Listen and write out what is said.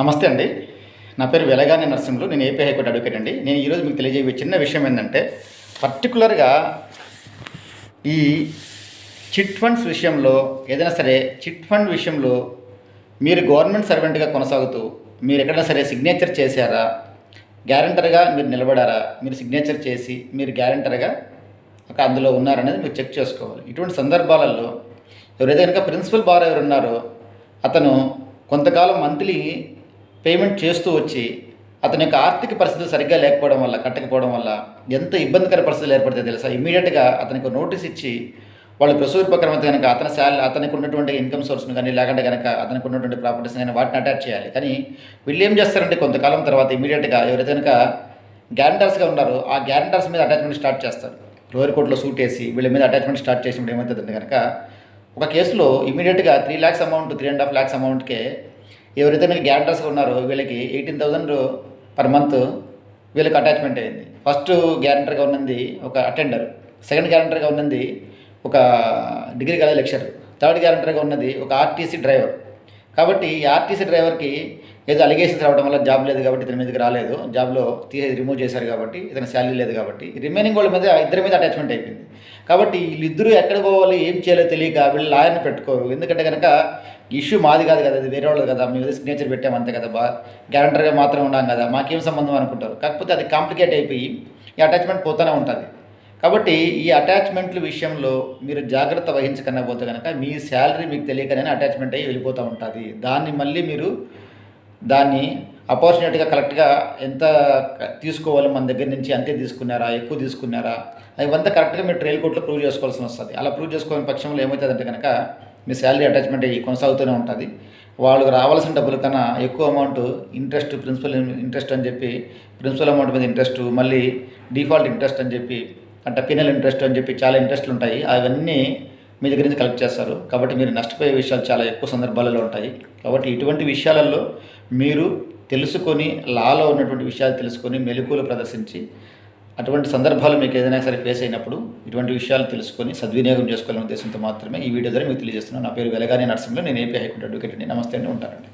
నమస్తే అండి. నా పేరు వెలగాని నరసింహులు. నేను ఏపీ హైకోర్టు అడ్వకేట్ అండి. నేను ఈరోజు మీకు తెలియజేయ చిన్న విషయం ఏంటంటే పర్టికులర్గా ఈ చిట్ ఫండ్స్ విషయంలో ఏదైనా సరే చిట్ ఫండ్ విషయంలో మీరు గవర్నమెంట్ సర్వెంట్గా కొనసాగుతూ మీరు ఎక్కడైనా సరే సిగ్నేచర్ చేశారా? గ్యారంటర్గా మీరు నిలబడారా? మీరు సిగ్నేచర్ చేసి మీరు గ్యారంటర్గా ఒక అందులో ఉన్నారనేది మీరు చెక్ చేసుకోవాలి. ఇటువంటి సందర్భాలలో ఎవరైతే కనుక ప్రిన్సిపల్ బార్ ఎవరున్నారో అతను కొంతకాలం మంత్లీ పేమెంట్ చేస్తూ వచ్చి అతని యొక్క ఆర్థిక పరిస్థితి సరిగ్గా లేకపోవడం వల్ల కట్టకపోవడం వల్ల ఎంత ఇబ్బందికర పరిస్థితులు ఏర్పడితే తెలుసా? ఇమీడియట్గా అతనికి నోటీస్ ఇచ్చి వాళ్ళు ప్రసూరి ప్రకారం అయితే కనుక అతని శాలరీ అతనికి ఉన్నటువంటి ఇన్కమ్ సోర్స్ను కానీ లేకుంటే కనుక అతనికి ఉన్నటువంటి ప్రాపర్టీస్ కానీ వాటిని అటాచ్ చేయాలి. కానీ వీళ్ళు ఏం చేస్తారంటే కొంతకాలం తర్వాత ఇమీడియట్గా ఎవరైతే కనుక గ్యారంటర్స్గా ఉన్నారో ఆ గ్యారంటర్స్ మీద అటాచ్మెంట్ స్టార్ట్ చేస్తారు. లోయర్ కోర్టులో సూట్ వేసి వీళ్ళ మీద అటాచ్మెంట్ స్టార్ట్ చేసినప్పుడు ఏమవుతుందంటే కనుక ఒక కేసులో ఇమీడియట్గా three lakhs amount three and half lakhs అమౌంట్కే ఎవరైతే మీరు గ్యారంటర్స్గా ఉన్నారో వీళ్ళకి ఎయిటీన్ థౌజండ్ పర్ మంత్ వీళ్ళకి అటాచ్మెంట్ అయింది. ఫస్ట్ గ్యారంటర్గా ఉన్నది ఒక అటెండర్ సెకండ్ గ్యారంటర్గా ఉన్నది ఒక డిగ్రీ కాలేజ్ లెక్చర్ థర్డ్ గ్యారంటర్గా ఉన్నది ఒక ఆర్టీసీ డ్రైవర్ కాబట్టి ఆర్టీసీ డ్రైవర్కి ఏదో అలిగేషన్స్ రావడం వల్ల జాబ్ లేదు కాబట్టి ఇతని మీదకి రాలేదు. జాబ్లో తీసేది రిమూవ్ చేశారు కాబట్టి ఇతని శాలరీ లేదు కాబట్టి రిమైనింగ్ వాళ్ళ మీద ఇద్దరి మీద అటాచ్మెంట్ అయిపోయింది. కాబట్టి వీళ్ళిద్దరూ ఎక్కడ పోవాలి ఏం చేయాలో తెలియక వీళ్ళు లాయర్ని పెట్టుకోరు. ఎందుకంటే కనుక ఇష్యూ మాది కాదు కదా అది వేరే వాళ్ళది కదా మేము సిగ్నేచర్ పెట్టాము అంతే కదా బా గ్యారంటర్గా మాత్రం ఉన్నాం కదా మాకేం సంబంధం అనుకుంటారు? కాకపోతే అది కాంప్లికేట్ అయిపోయి ఈ అటాచ్మెంట్ పోతూనే ఉంటుంది. కాబట్టి ఈ అటాచ్మెంట్ల విషయంలో మీరు జాగ్రత్త వహించకన్నా పోతే కనుక మీ శాలరీ మీకు తెలియకనే అటాచ్మెంట్ అయ్యి వెళ్ళిపోతూ ఉంటుంది. దాన్ని మళ్ళీ మీరు దాన్ని అపార్చునేట్గా కరెక్ట్గా ఎంత తీసుకోవాలి మన దగ్గర నుంచి అంతే తీసుకున్నారా ఎక్కువ తీసుకున్నారా ఇవంతా కరెక్ట్గా మీరు ట్రైల్ కోర్టులో ప్రూవ్ చేసుకోవాల్సి వస్తుంది. అలా ప్రూవ్ చేసుకోని పక్షంలో ఏమవుతుందంటే కనుక మీ శాలరీ అటాచ్మెంట్ అయ్యి కొనసాగుతూనే ఉంటుంది. వాళ్ళకి రావాల్సిన డబ్బుల కన్నా ఎక్కువ అమౌంట్ ఇంట్రెస్ట్ ప్రిన్సిపల్ ఇంట్రెస్ట్ అని చెప్పి ప్రిన్సిపల్ అమౌంట్ మీద ఇంట్రెస్ట్ మళ్ళీ డిఫాల్ట్ ఇంట్రెస్ట్ అని చెప్పి అంటే పినల్ ఇంట్రెస్ట్ అని చెప్పి చాలా ఇంట్రెస్ట్లు ఉంటాయి. అవన్నీ మీ దగ్గర నుంచి కలెక్ట్ చేస్తారు. కాబట్టి మీరు నష్టపోయే విషయాలు చాలా ఎక్కువ సందర్భాలలో ఉంటాయి. కాబట్టి ఇటువంటి విషయాలలో మీరు తెలుసుకొని లాలో ఉన్నటువంటి విషయాలు తెలుసుకొని మెలకువలు ప్రదర్శించి అటువంటి సందర్భాలు మీకు ఏదైనా సరే ఫేస్ అయినప్పుడు ఇటువంటి విషయాలు తెలుసుకొని సద్వినియోగం చేసుకోవాలనే ఉద్దేశంతో మాత్రమే ఈ వీడియో ద్వారా మీకు తెలియజేస్తున్నాను. నా పేరు వెలగానే నరసింహలో. నేను ఏపీ హైకోర్టు అడ్వకేట్ అండి. నమస్తే అండి. ఉంటానండి.